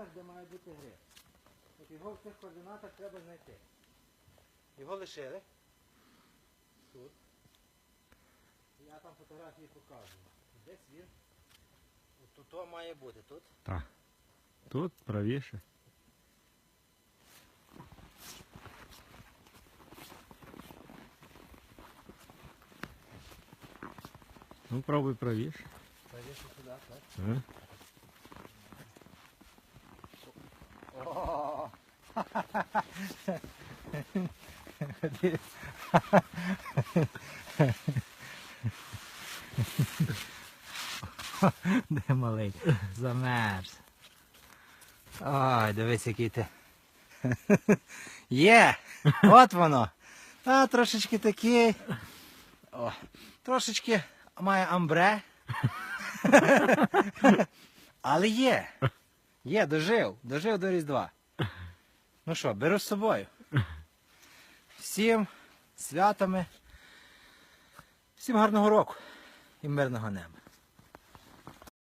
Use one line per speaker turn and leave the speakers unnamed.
координатах, де має бути гриб. От його в цих координатах треба знайти. Його лишили. Тут. Я там фотографії показую. Десь він. Тут то має бути. Тут.
Так. Тут правіше. Ну, пробуй правіше.
Правіше сюди, так?
Ага.
О! Де малий? Замерз. Ой, дивись, який ти. Є! От воно. А, трошечки такий. О, трошечки має амбре. Але є. Є, дожив. Дожив до Різдва. Ну що, беру з собою. Всім святами. Всім гарного року і мирного неба.